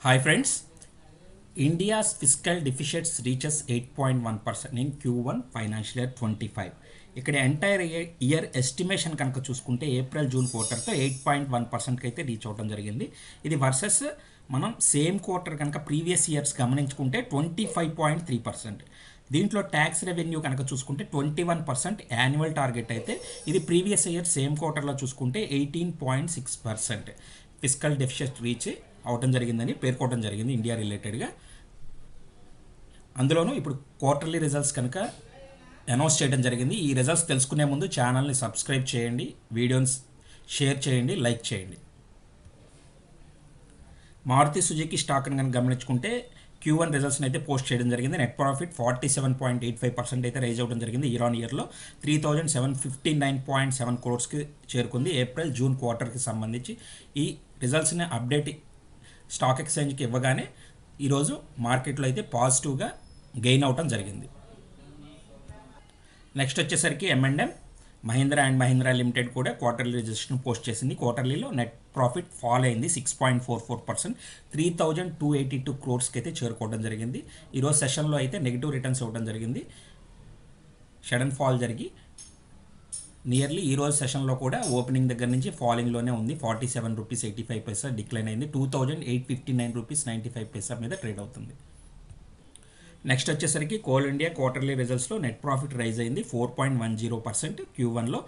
Hi friends India's physical deficits reaches eight point one percent in Q one financial year twenty five ఇక్కడ entire year estimation కనుక చూసుకుంటే April June క్వార్టర్తో eight point one పర్సెంట్కి అయితే reach అవ్వడం జరిగింది. ఇది వర్సెస్ మనం సేమ్ క్వార్టర్ కనుక previous years గమనించుకుంటే twenty five point three percent దీంట్లో ట్యాక్స్ రెవెన్యూ కనుక చూసుకుంటే twenty one percent annual target అయితే ఇది ప్రీవియస్ ఇయర్ సేమ్ క్వార్టర్లో చూసుకుంటే eighteen point six percent physical deficit reach అవటం జరిగిందని పేర్కోవటం జరిగింది ఇండియా రిలేటెడ్గా. అందులోనూ ఇప్పుడు క్వార్టర్లీ రిజల్ట్స్ కనుక అనౌన్స్ చేయడం జరిగింది. ఈ రిజల్ట్స్ తెలుసుకునే ముందు ఛానల్ని సబ్స్క్రైబ్ చేయండి వీడియోని షేర్ చేయండి లైక్ చేయండి. మారుతి సుజుకి స్టాక్ని కనుక గమనించుకుంటే క్యూ వన్ రిజల్ట్స్ని అయితే పోస్ట్ చేయడం జరిగింది. Net profit forty seven point eight five percent అయితే రైజ్ అవ్వడం జరిగింది. ఇయర్ ఆన్ ఇయర్లో three thousand seven fifty nine point seven క్రోర్స్కి చేరుకుంది ఏప్రిల్ జూన్ క్వార్టర్కి సంబంధించి ఈ రిజల్ట్స్ని అప్డేట్ స్టాక్ ఎక్స్చేంజ్కి ఇవ్వగానే ఈరోజు మార్కెట్లో అయితే పాజిటివ్గా గెయిన్ అవటం జరిగింది. నెక్స్ట్ వచ్చేసరికి M and M Mahindra and Mahindra limited కూడా క్వార్టర్లీ రిజిస్ట్రేషన్ పోస్ట్ చేసింది. క్వార్టర్లీలో నెట్ ప్రాఫిట్ ఫాల్ అయింది six point four four percent. Three thousand two eighty two క్రోర్స్కి అయితే చేరుకోవడం జరిగింది. ఈరోజు సెషన్లో అయితే నెగిటివ్ రిటర్న్స్ ఇవ్వడం జరిగింది. షడన్ ఫాల్ జరిగి నియర్లీ ఈ రోజు సెషన్లో కూడా ఓపెనింగ్ దగ్గర నుంచి ఫాలింగ్లోనే ఉంది. Forty seven rupees eighty five paisa decline అయింది. Two thousand eight fifty nine rupees ninety five paisa మీద ట్రేడ్ అవుతుంది. నెక్స్ట్ వచ్చేసరికి కోల్ ఇండియా క్వార్టర్లీ రిజల్ట్స్లో నెట్ ప్రాఫిట్ రైజ్ అయింది. Four point one zero percent Q వన్లో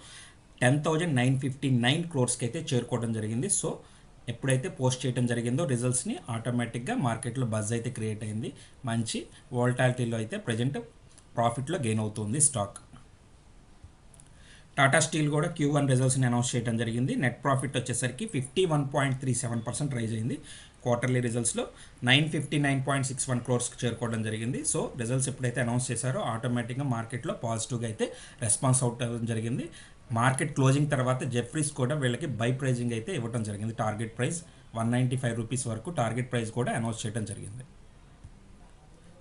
ten thousand nine fifty nine క్రోర్స్కి అయితే చేరుకోవడం జరిగింది. సో ఎప్పుడైతే పోస్ట్ చేయడం జరిగిందో రిజల్ట్స్ని ఆటోమేటిక్గా మార్కెట్లో బజ్ అయితే క్రియేట్ అయింది. మంచి వోల్టాలిటీలో అయితే ప్రజెంట్ ప్రాఫిట్లో గెయిన్ అవుతుంది స్టాక్ టాటా స్టీల్ కూడా క్యూ వన్ రిజల్ట్స్ని అనౌన్స్ చేయడం జరిగింది. నెట్ ప్రాఫిట్ వచ్చేసరికి fifty one point three seven percent rise అయింది quarterly రిజల్ట్స్లో nine fifty nine point six one క్రోర్స్కి చేరుకోవడం జరిగింది. సో రిజల్ట్స్ ఎప్పుడైతే అనౌన్స్ చేశారో ఆటోమేటిక్గా మార్కెట్లో పాజిటివ్గా అయితే రెస్పాన్స్ అవుట్ అవ్వడం జరిగింది. మార్కెట్ క్లోజింగ్ తర్వాత జెఫ్రీస్ కూడా వీళ్ళకి బై ప్రైజింగ్ అయితే ఇవ్వడం జరిగింది. Target price one ninety five rupees వరకు టార్గెట్ ప్రైస్ కూడా అనౌన్స్ చేయడం జరిగింది.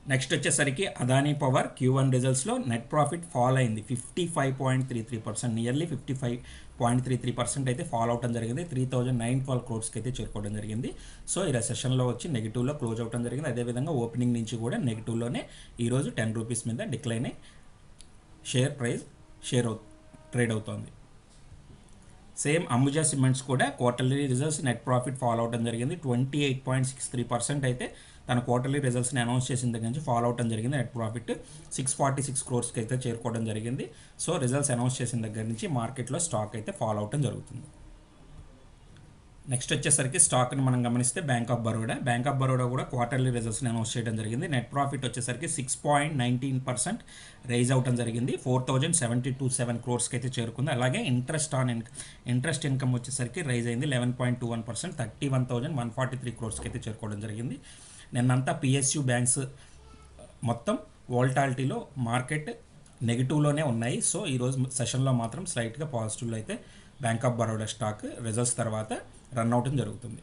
నెక్స్ట్ వచ్చేసరికి అదానీ పవర్ క్యూ వన్ రిజల్ట్స్లో నెట్ ప్రాఫిట్ ఫాల్ అయింది. Fifty five point three three percent nearly fifty five point three three percent అయితే ఫాల్ అవటం జరిగింది. త్రీ థౌజండ్ నైన్ ట్వెల్వ్ క్రోడ్స్కి అయితే చేరుకోవడం జరిగింది. సో ఈ సెషన్లో వచ్చి నెగిటివ్లో క్లోజ్ అవడం జరిగింది. అదేవిధంగా ఓపెనింగ్ నుంచి కూడా నెగిటివ్లోనే ఈరోజు టెన్ రూపీస్ మీద డిక్లైన్ షేర్ ప్రైస్ షేర్ అవు ట్రేడ్ అవుతోంది. సేమ్ అంబుజా సిమెంట్స్ కూడా quarterly results net profit fall అవడం జరిగింది. Twenty eight point six three percent అయితే తన క్వార్టర్లీ రిజల్ట్స్ని అనౌన్స్ చేసిన దగ్గర నుంచి ఫాలో అవటం జరిగింది. Net profit six forty six క్రోర్స్కి అయితే చేరుకోవడం జరిగింది. సో రిజల్ట్స్ అనౌన్స్ చేసిన దగ్గర నుంచి మార్కెట్లో స్టాక్ అయితే ఫాలో అవటం జరుగుతుంది. నెక్స్ట్ వచ్చేసరికి స్టాక్ని మనం గమనిస్తే bank of Baroda bank of Baroda కూడా క్వార్టర్లీ రిజల్ట్స్ని అనౌన్స్ చేయడం జరిగింది. నెట్ ప్రాఫిట్ వచ్చేసరికి six point nineteen percent rise అవటం జరిగింది. Four thousand seventy two seven క్రోర్స్కి అయితే చేరుకుంది. అలాగే interest on income interest income వచ్చేసరికి రైజ్ అయింది eleven point two one percent thirty one thousand one forty three క్రోర్స్కి అయితే చేరుకోవడం జరిగింది. నిన్నంతా పిఎస్యు బ్యాంక్స్ మొత్తం వోల్టాలిటీలో మార్కెట్ నెగిటివ్లోనే ఉన్నాయి. సో ఈరోజు సెషన్లో మాత్రం స్లైట్గా పాజిటివ్లో అయితే bank of Baroda stock results తర్వాత రన్ అవటం జరుగుతుంది.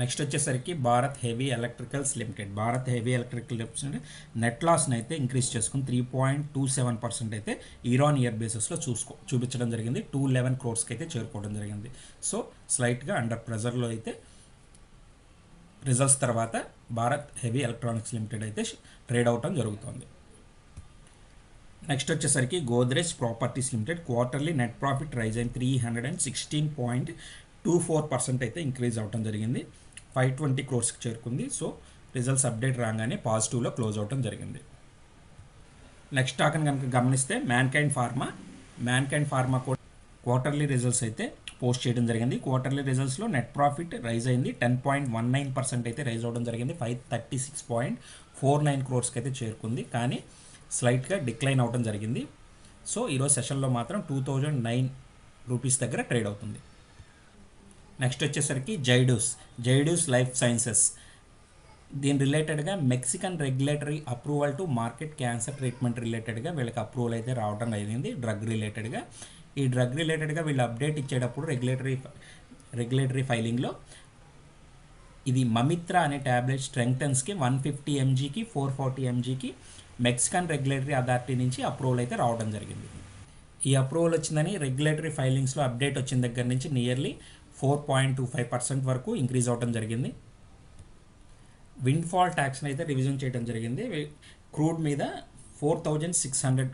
నెక్స్ట్ వచ్చేసరికి Bharat heavy electricals limited Bharat heavy electrical limited net లాస్ని అయితే ఇంక్రీజ్ చేసుకుని three point two seven percent అయితే ఇయర్ ఆన్ ఇయర్ బేసిస్లో చూసుకో చూపించడం జరిగింది. టూ లెవెన్ క్రోర్స్కి అయితే చేరుకోవడం జరిగింది. సో స్లైట్గా అండర్ ప్రెజర్లో అయితే రిజల్ట్స్ తర్వాత భారత్ హెవీ ఎలక్ట్రానిక్స్ లిమిటెడ్ అయితే ట్రేడ్ అవటం జరుగుతుంది. నెక్స్ట్ వచ్చేసరికి Godrej properties limited quarterly net profit rise అయిన three hundred and sixteen point two four percent అయితే ఇంక్రీజ్ అవటం జరిగింది. ఫైవ్ ట్వంటీ క్రోర్స్కి చేరుకుంది. సో రిజల్ట్స్ అప్డేట్ రాగానే పాజిటివ్లో క్లోజ్ అవటం జరిగింది. నెక్స్ట్ స్టాక్ని కనుక గమనిస్తే మ్యాన్కైండ్ ఫార్మా మ్యాన్కైండ్ ఫార్మా కూడా క్వార్టర్లీ రిజల్ట్స్ అయితే పోస్ట్ చేయడం జరిగింది. క్వార్టర్లీ రిజల్ట్స్లో నెట్ ప్రాఫిట్ రైజ్ అయింది. Ten point one nine percent అయితే రైజ్ అవడం జరిగింది. Five thirty six point four nine క్రోర్స్కి అయితే చేరుకుంది. కానీ స్లైట్గా డిక్లైన్ అవడం జరిగింది. సో ఈరోజు సెషన్లో మాత్రం టూ థౌజండ్ నైన్ రూపీస్ దగ్గర ట్రేడ్ అవుతుంది. నెక్స్ట్ వచ్చేసరికి జైడూస్ జైడూస్ లైఫ్ సైన్సెస్ దీని రిలేటెడ్గా Mexican regulatory approval to market cancer treatment రిలేటెడ్గా వీళ్ళకి అప్రూవల్ అయితే రావడం అయింది డ్రగ్ రిలేటెడ్గా ఈ డ్రగ్ రిలేటెడ్గా వీళ్ళు అప్డేట్ ఇచ్చేటప్పుడు రెగ్యులేటరీ రెగ్యులేటరీ ఫైలింగ్లో ఇది మమిత్రా అనే ట్యాబ్లెట్ స్ట్రెంగ్టన్స్కి వన్ ఫిఫ్టీ ఎంజీకి ఫోర్ ఫార్టీ ఎంజీకి మెక్సికన్ రెగ్యులేటరీ అథారిటీ నుంచి అప్రూవల్ అయితే రావడం జరిగింది. ఈ అప్రూవల్ వచ్చిందని రెగ్యులేటరీ ఫైలింగ్స్లో అప్డేట్ వచ్చిన దగ్గర నుంచి nearly four point two five percent వరకు ఇంక్రీజ్ అవడం జరిగింది. విండ్ ఫాల్ ట్యాక్స్ని అయితే రివిజన్ చేయడం జరిగింది. క్రూడ్ మీద ఫోర్ థౌజండ్ సిక్స్ హండ్రెడ్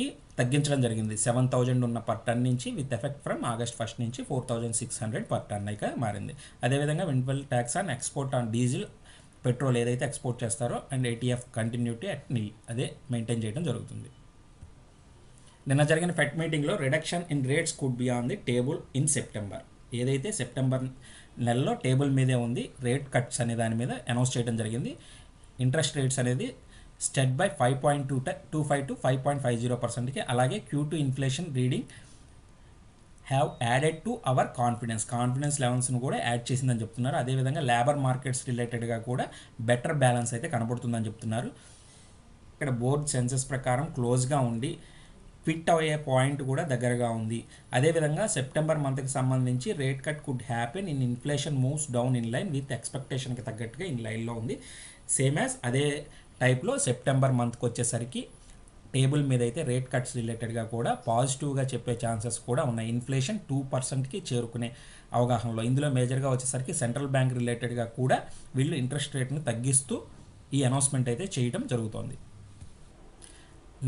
కి తగ్గించడం జరిగింది. సెవెన్ థౌజండ్ ఉన్న పర్ టన్ నుంచి with effect from August first నుంచి four thousand six hundred per ton అయితే మారింది. అదేవిధంగా windfall tax on export on diesel petrol ఏదైతే ఎక్స్పోర్ట్ చేస్తారో and ATF continuity at nil అదే మెయింటైన్ చేయడం జరుగుతుంది. నిన్న జరిగిన ఫెట్ మీటింగ్లో reduction in rates could be on the table in September ఏదైతే సెప్టెంబర్ నెలలో టేబుల్ మీదే ఉంది రేట్ కట్స్ అనే దాని మీద అనౌన్స్ చేయడం జరిగింది. ఇంట్రెస్ట్ రేట్స్ అనేది stead by five point two two five to five point five zero పర్సెంట్కి అలాగే Q two inflation reading have added to our confidence. Confidence లెవెల్స్ను కూడా యాడ్ చేసిందని చెప్తున్నారు. అదేవిధంగా లేబర్ మార్కెట్స్ రిలేటెడ్గా కూడా బెటర్ బ్యాలెన్స్ అయితే కనబడుతుందని చెప్తున్నారు. ఇక్కడ బోర్డ్ సెన్సెస్ ప్రకారం క్లోజ్గా ఉండి ఫిట్ అయ్యే పాయింట్ కూడా దగ్గరగా ఉంది. అదేవిధంగా సెప్టెంబర్ మంత్కి సంబంధించి rate cut could happen in inflation moves down in line with ఎక్స్పెక్టేషన్కి తగ్గట్టుగా ఇన్ లైన్లో ఉంది. సేమ్ యాజ్ అదే టైప్లో సెప్టెంబర్ మంత్కి వచ్చేసరికి టేబుల్ మీద అయితే రేట్ కట్స్ రిలేటెడ్గా కూడా పాజిటివ్గా చెప్పే ఛాన్సెస్ కూడా ఉన్నాయి. ఇన్ఫ్లేషన్ టూ పర్సెంట్కి చేరుకునే అవగాహనలో ఇందులో మేజర్గా వచ్చేసరికి సెంట్రల్ బ్యాంక్ రిలేటెడ్గా కూడా వీళ్ళు ఇంట్రెస్ట్ రేట్ని తగ్గిస్తూ ఈ అనౌన్స్మెంట్ అయితే చేయడం జరుగుతోంది.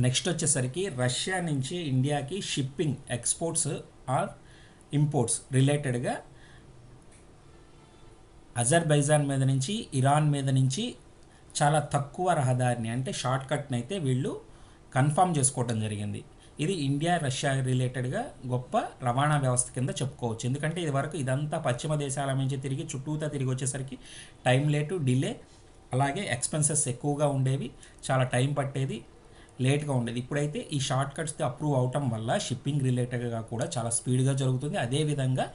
నెక్స్ట్ వచ్చేసరికి రష్యా నుంచి ఇండియాకి షిప్పింగ్ ఎక్స్పోర్ట్స్ ఆర్ ఇంపోర్ట్స్ రిలేటెడ్గా అజర్బైజాన్ మీద నుంచి ఇరాన్ మీద నుంచి చాలా తక్కువ రహదారిని అంటే షార్ట్ కట్ని అయితే వీళ్ళు కన్ఫర్మ్ చేసుకోవడం జరిగింది. ఇది ఇండియా రష్యా రిలేటెడ్గా గొప్ప రవాణా వ్యవస్థ కింద చెప్పుకోవచ్చు. ఎందుకంటే ఇది వరకు ఇదంతా పశ్చిమ దేశాల నుంచి తిరిగి చుట్టూతా తిరిగి వచ్చేసరికి టైం లేటు డిలే అలాగే ఎక్స్పెన్సెస్ ఎక్కువగా ఉండేవి చాలా టైం పట్టేది. లేట్గా ఉండేది. ఇప్పుడైతే ఈ షార్ట్ కట్స్ అప్రూవ్ అవటం వల్ల షిప్పింగ్ రిలేటెడ్గా కూడా చాలా స్పీడ్గా జరుగుతుంది. అదేవిధంగా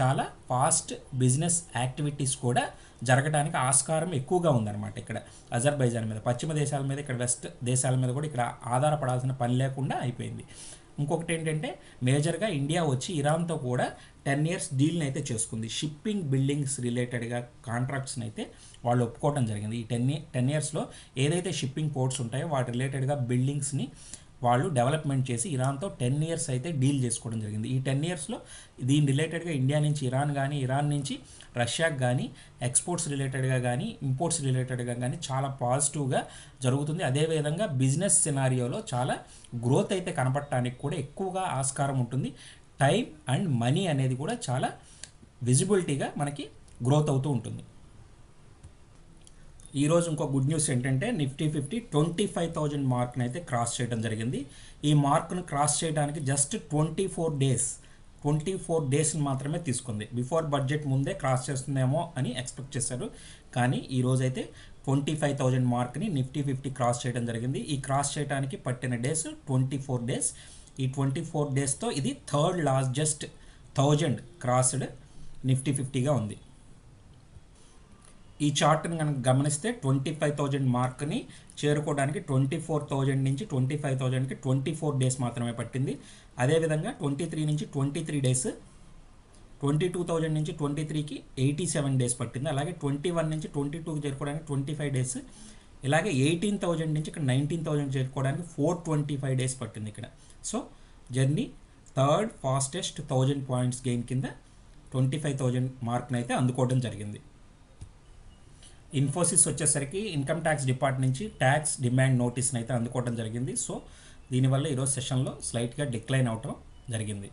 చాలా ఫాస్ట్ బిజినెస్ యాక్టివిటీస్ కూడా జరగడానికి ఆస్కారం ఎక్కువగా ఉందన్నమాట ఇక్కడ అజర్బైజాన్ మీద. పశ్చిమ దేశాల మీద ఇక్కడ వెస్ట్ దేశాల మీద కూడా ఇక్కడ ఆధారపడాల్సిన పని లేకుండా అయిపోయింది. ఇంకొకటి ఏంటంటే మేజర్గా ఇండియా వచ్చి ఇరాన్తో కూడా టెన్ ఇయర్స్ డీల్ని అయితే చేసుకుంది. షిప్పింగ్ బిల్డింగ్స్ రిలేటెడ్గా కాంట్రాక్ట్స్ని అయితే వాళ్ళు ఒప్పుకోవడం జరిగింది. ఈ టెన్ టెన్ ఇయర్స్లో ఏదైతే షిప్పింగ్ పోర్ట్స్ ఉంటాయో వాటి రిలేటెడ్గా బిల్డింగ్స్ని వాళ్ళు డెవలప్మెంట్ చేసి ఇరాన్తో టెన్ ఇయర్స్ అయితే డీల్ చేసుకోవడం జరిగింది. ఈ టెన్ ఇయర్స్లో దీని రిలేటెడ్గా ఇండియా నుంచి ఇరాన్ కానీ ఇరాన్ నుంచి రష్యాకు కానీ ఎక్స్పోర్ట్స్ రిలేటెడ్గా కానీ ఇంపోర్ట్స్ రిలేటెడ్గా కానీ చాలా పాజిటివ్గా జరుగుతుంది. అదేవిధంగా బిజినెస్ సినారియోలో చాలా గ్రోత్ అయితే కనపడటానికి కూడా ఎక్కువగా ఆస్కారం ఉంటుంది. టైం అండ్ మనీ అనేది కూడా చాలా విజిబిలిటీగా మనకి గ్రోత్ అవుతూ ఉంటుంది. ఈరోజు ఇంకో గుడ్ న్యూస్ ఏంటంటే Nifty fifty twenty five thousand మార్క్ని అయితే క్రాస్ చేయడం జరిగింది. ఈ మార్క్ను క్రాస్ చేయడానికి just twenty four days twenty four డేస్ని మాత్రమే తీసుకుంది. బిఫోర్ బడ్జెట్ ముందే క్రాస్ చేస్తుందేమో అని ఎక్స్పెక్ట్ చేశారు. కానీ ఈరోజైతే ట్వంటీ ఫైవ్ థౌజండ్ మార్క్ని నిఫ్టీ ఫిఫ్టీ క్రాస్ చేయడం జరిగింది. ఈ క్రాస్ చేయడానికి పట్టిన డేస్ ట్వంటీ ఫోర్ డేస్ ఈ ట్వంటీ ఫోర్ డేస్తో ఇది third largest thousand crossed Nifty ఫిఫ్టీగా ఉంది. ఈ చార్ట్ని కనుక గమనిస్తే ట్వంటీ ఫైవ్ థౌజండ్ మార్క్ని చేరుకోవడానికి ట్వంటీ ఫోర్ థౌజండ్ నుంచి ట్వంటీ ఫైవ్ థౌజండ్కి ట్వంటీ ఫోర్ డేస్ మాత్రమే పట్టింది. అదేవిధంగా ట్వంటీ త్రీ నుంచి twenty three days twenty two thousand నుంచి ట్వంటీ త్రీకి ఎయిటీ సెవెన్ డేస్ పట్టింది. అలాగే ట్వంటీ వన్ నుంచి ట్వంటీ టూకి చేరుకోవడానికి ట్వంటీ ఫైవ్ డేస్ ఇలాగే ఎయిటీన్ థౌజండ్ నుంచి ఇక్కడ నైన్టీన్ థౌజండ్ చేరుకోవడానికి ఫోర్ ట్వంటీ ఫైవ్ డేస్ పట్టింది ఇక్కడ. So journey third fastest thousand points gain కింద ట్వంటీ ఫైవ్ థౌజండ్ మార్క్ని అయితే అందుకోవడం జరిగింది. ఇన్ఫోసిస్ వచ్చేసరికి ఇన్కమ్ ట్యాక్స్ డిపార్ట్ నుంచి ట్యాక్స్ డిమాండ్ నోటీస్ని అయితే అందుకోవడం జరిగింది. సో దీనివల్ల ఈరోజు సెషన్లో స్లైట్గా డిక్లైన్ అవటం జరిగింది.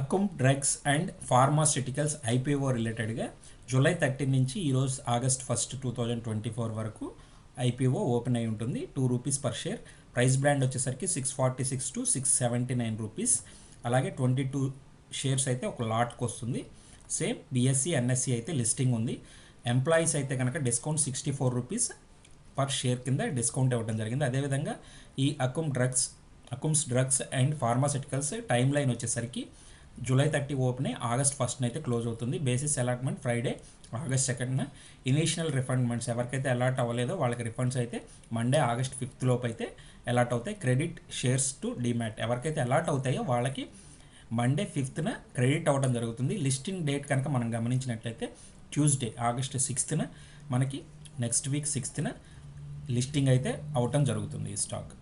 Akum drugs and pharmaceuticals IPO రిలేటెడ్గా జూలై థర్టీన్ నుంచి ఈరోజు August first two thousand twenty four వరకు ఐపీఓ ఓపెన్ అయి ఉంటుంది. Two rupees per share price brand వచ్చేసరికి six forty six to six seventy nine rupees అలాగే ట్వంటీ టూ షేర్స్ అయితే ఒక లాట్కి వస్తుంది. సేమ్ బిఎస్సి ఎన్ఎస్సి అయితే లిస్టింగ్ ఉంది. ఎంప్లాయీస్ అయితే కనుక discount sixty four rupees per share కింద డిస్కౌంట్ ఇవ్వడం జరిగింది. అదేవిధంగా ఈ Akum drugs Akums drugs and pharmaceuticals timeline వచ్చేసరికి జూలై థర్టీ ఓపెన్ ఆగస్ట్ ఫస్ట్న అయితే క్లోజ్ అవుతుంది. బేసిస్ అలాట్మెంట్ ఫ్రైడే ఆగస్ట్ సెకండ్న ఇనీషియల్ రిఫండ్మెంట్స్ ఎవరికైతే అలాట్ అవ్వలేదో వాళ్ళకి రిఫండ్స్ అయితే మండే ఆగస్ట్ ఫిఫ్త్ లోపు అయితే అలాట్ అవుతాయి. క్రెడిట్ షేర్స్ టు డిమాట్ ఎవరికైతే అలాట్ అవుతాయో వాళ్ళకి మండే ఫిఫ్త్న క్రెడిట్ అవ్వడం జరుగుతుంది. లిస్టింగ్ డేట్ కనుక మనం గమనించినట్లయితే ట్యూస్డే ఆగస్ట్ సిక్స్త్న మనకి నెక్స్ట్ వీక్ సిక్స్త్న లిస్టింగ్ అయితే అవటం జరుగుతుంది ఈ స్టాక్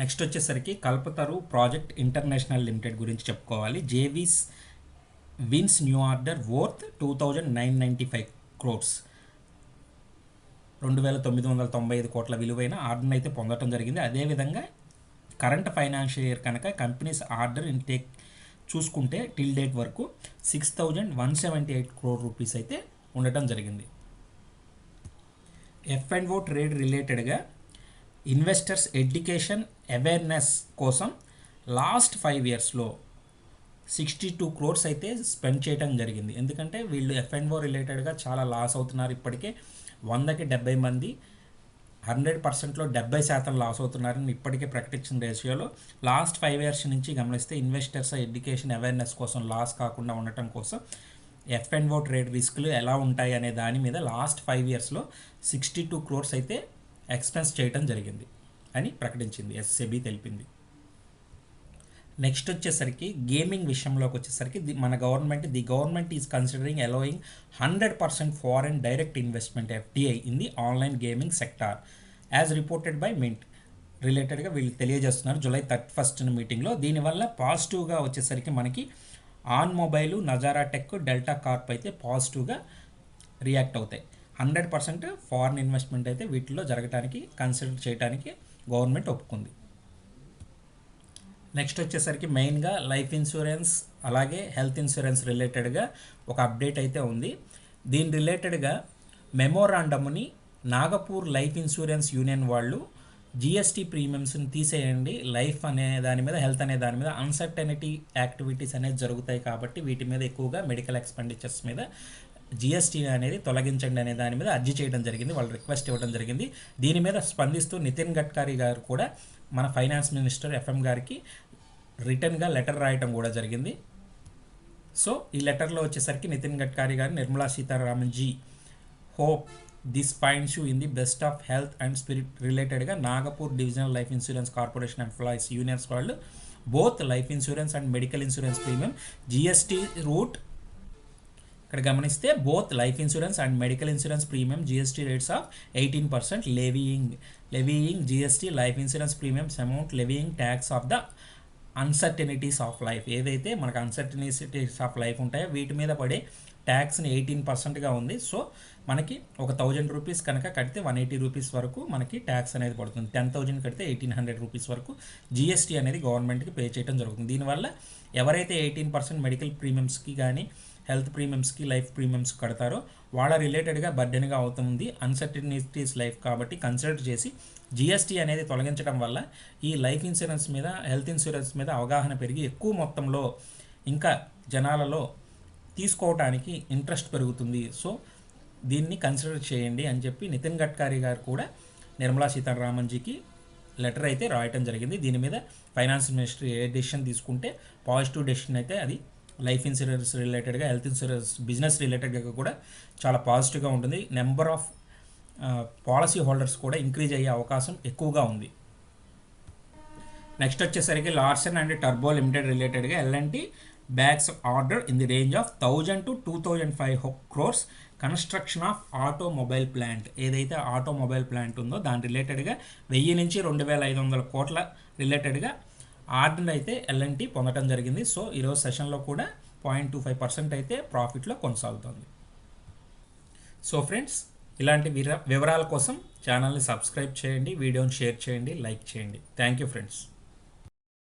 నెక్స్ట్ వచ్చేసరికి కల్పతరు ప్రాజెక్ట్ ఇంటర్నేషనల్ లిమిటెడ్ గురించి చెప్పుకోవాలి. జేవీస్ wins new order worth two thousand nine ninety five crores రెండు వేల తొమ్మిది వందల తొంభై ఐదు కోట్ల విలువైన ఆర్డర్ని అయితే పొందడం జరిగింది. అదేవిధంగా కరెంట్ ఫైనాన్షియల్ ఇయర్ కనుక కంపెనీస్ ఆర్డర్ ఇంటేక్ చూసుకుంటే టిల్ డేట్ వరకు six thousand one seventy eight crore rupees అయితే ఉండటం జరిగింది. ఎఫ్ అండ్ ఓ ట్రేడ్ రిలేటెడ్గా ఇన్వెస్టర్స్ ఎడ్యుకేషన్ అవేర్నెస్ కోసం లాస్ట్ ఫైవ్ ఇయర్స్లో సిక్స్టీ టూ క్రోర్స్ అయితే స్పెండ్ చేయడం జరిగింది. ఎందుకంటే వీళ్ళు ఎఫ్ అండ్ ఓ రిలేటెడ్గా చాలా లాస్ అవుతున్నారు. ఇప్పటికే వందకి డెబ్బై మంది హండ్రెడ్ పర్సెంట్లో డెబ్బై శాతం లాస్ అవుతున్నారని ఇప్పటికే ప్రకటించిన రేషియోలో. లాస్ట్ ఫైవ్ ఇయర్స్ నుంచి గమనిస్తే ఇన్వెస్టర్స్ ఎడ్యుకేషన్ అవేర్నెస్ కోసం లాస్ కాకుండా ఉండటం కోసం ఎఫ్ అండ్ ఓ ట్రేడ్ రిస్క్లు ఎలా ఉంటాయి అనే దాని మీద లాస్ట్ ఫైవ్ ఇయర్స్లో సిక్స్టీ టూ క్రోర్స్ అయితే ఎక్స్పెన్స్ చేయడం జరిగింది అని ప్రకటించింది. ఎస్సెబి తెలిపింది. నెక్స్ట్ వచ్చేసరికి గేమింగ్ విషయంలోకి వచ్చేసరికి ది- మన government the government is considering allowing hundred percent foreign direct investment FDI in the online gaming sector as reported by Mint రిలేటెడ్గా వీళ్ళు తెలియజేస్తున్నారు జూలై థర్టీ ఫస్ట్ మీటింగ్లో దీనివల్ల పాజిటివ్గా వచ్చేసరికి మనకి on mobile Nazara tech Delta Corp అయితే పాజిటివ్గా రియాక్ట్ అవుతాయి. హండ్రెడ్ పర్సెంట్ ఫారిన్ ఇన్వెస్ట్మెంట్ అయితే వీటిలో జరగడానికి కన్సిడర్ చేయడానికి గవర్నమెంట్ ఒప్పుకుంది. నెక్స్ట్ వచ్చేసరికి మెయిన్గా లైఫ్ ఇన్సూరెన్స్ అలాగే హెల్త్ ఇన్సూరెన్స్ రిలేటెడ్గా ఒక అప్డేట్ అయితే ఉంది. దీని రిలేటెడ్గా మెమోరాండమ్ని నాగపూర్ లైఫ్ ఇన్సూరెన్స్ యూనియన్ వాళ్ళు జిఎస్టీ ప్రీమియమ్స్ని తీసేయండి. లైఫ్ అనే దాని మీద హెల్త్ అనే దాని మీద అన్సర్టనిటీ యాక్టివిటీస్ అనేది జరుగుతాయి కాబట్టి వీటి మీద ఎక్కువగా మెడికల్ ఎక్స్పెండిచర్స్ మీద జిఎస్టీ అనేది తొలగించండి అనే దాని మీద అర్జీ చేయడం జరిగింది. వాళ్ళు రిక్వెస్ట్ ఇవ్వడం జరిగింది. దీని మీద స్పందిస్తూ నితిన్ గడ్కరీ గారు కూడా మన ఫైనాన్స్ మినిస్టర్ ఎఫ్ఎం గారికి రిటర్న్గా లెటర్ రాయటం కూడా జరిగింది. సో ఈ లెటర్లో వచ్చేసరికి నితిన్ గడ్కరీ గారు Nirmala Sitharaman ji hope this finds you in the best of health and spirit రిలేటెడ్గా Nagpur divisional life insurance corporation employees unions వాళ్ళు both life insurance and medical insurance premium GST route ఇక్కడ గమనిస్తే both life insurance and medical insurance premium GST rates of eighteen percent levying levying GST life insurance premiums amount levying tax of the uncertainties of life ఏదైతే మనకు uncertainties of life ఉంటాయో వీటి మీద పడే ట్యాక్స్ని eighteen పర్సెంట్గా ఉంది. సో మనకి ఒక థౌజండ్ రూపీస్ కనుక కడితే వన్ ఎయిటీ రూపీస్ వరకు మనకి ట్యాక్స్ అనేది పడుతుంది. టెన్ థౌజండ్ కడితే ఎయిటీన్ హండ్రెడ్ రూపీస్ వరకు జిఎస్టీ అనేది గవర్నమెంట్కి పే చేయడం జరుగుతుంది. దీనివల్ల ఎవరైతే ఎయిటీన్ పర్సెంట్ మెడికల్ ప్రీమియమ్స్కి కానీ హెల్త్ ప్రీమియమ్స్కి లైఫ్ ప్రీమియమ్స్ కడతారో వాళ్ళ రిలేటెడ్గా బర్డెన్గా అవుతుంది. అన్సర్టనిటీస్ లైఫ్ కాబట్టి కన్సిడర్ చేసి జిఎస్టీ అనేది తొలగించడం వల్ల ఈ లైఫ్ ఇన్సూరెన్స్ మీద హెల్త్ ఇన్సూరెన్స్ మీద అవగాహన పెరిగి ఎక్కువ మొత్తంలో ఇంకా జనాలలో తీసుకోవటానికి ఇంట్రెస్ట్ పెరుగుతుంది. సో దీన్ని కన్సిడర్ చేయండి అని చెప్పి నితిన్ గడ్కరీ గారు కూడా నిర్మలా సీతారామన్జీకి లెటర్ అయితే రాయటం జరిగింది. దీని మీద ఫైనాన్స్ మినిస్ట్రీ ఏ డెసిషన్ తీసుకుంటే పాజిటివ్ డెసిషన్ అయితే అది లైఫ్ ఇన్సూరెన్స్ రిలేటెడ్గా హెల్త్ ఇన్సూరెన్స్ బిజినెస్ రిలేటెడ్గా కూడా చాలా పాజిటివ్గా ఉంటుంది. నెంబర్ ఆఫ్ పాలసీ హోల్డర్స్ కూడా ఇంక్రీజ్ అయ్యే అవకాశం ఎక్కువగా ఉంది. నెక్స్ట్ వచ్చేసరికి లార్సన్ అండ్ టర్బో లిమిటెడ్ రిలేటెడ్గా LNT bags order in the range of thousand to two thousand five crores construction of automobile plant. ఏదైతే ఆటోమొబైల్ ప్లాంట్ ఉందో దాని రిలేటెడ్గా వెయ్యి నుంచి రెండు వేల ఐదు వందల కోట్ల రిలేటెడ్గా ఆర్డర్ అయితే ఎల్ఎన్టీ పొందడం జరిగింది. సో ఈరోజు సెషన్లో కూడా పాయింట్ టూ ఫైవ్ పర్సెంట్ అయితే ప్రాఫిట్లో కొనసాగుతుంది. సో ఫ్రెండ్స్ ఇలాంటి వివరాల కోసం ఛానల్ని సబ్స్క్రైబ్ చేయండి వీడియోని షేర్ చేయండి లైక్ చేయండి. Thank you friends.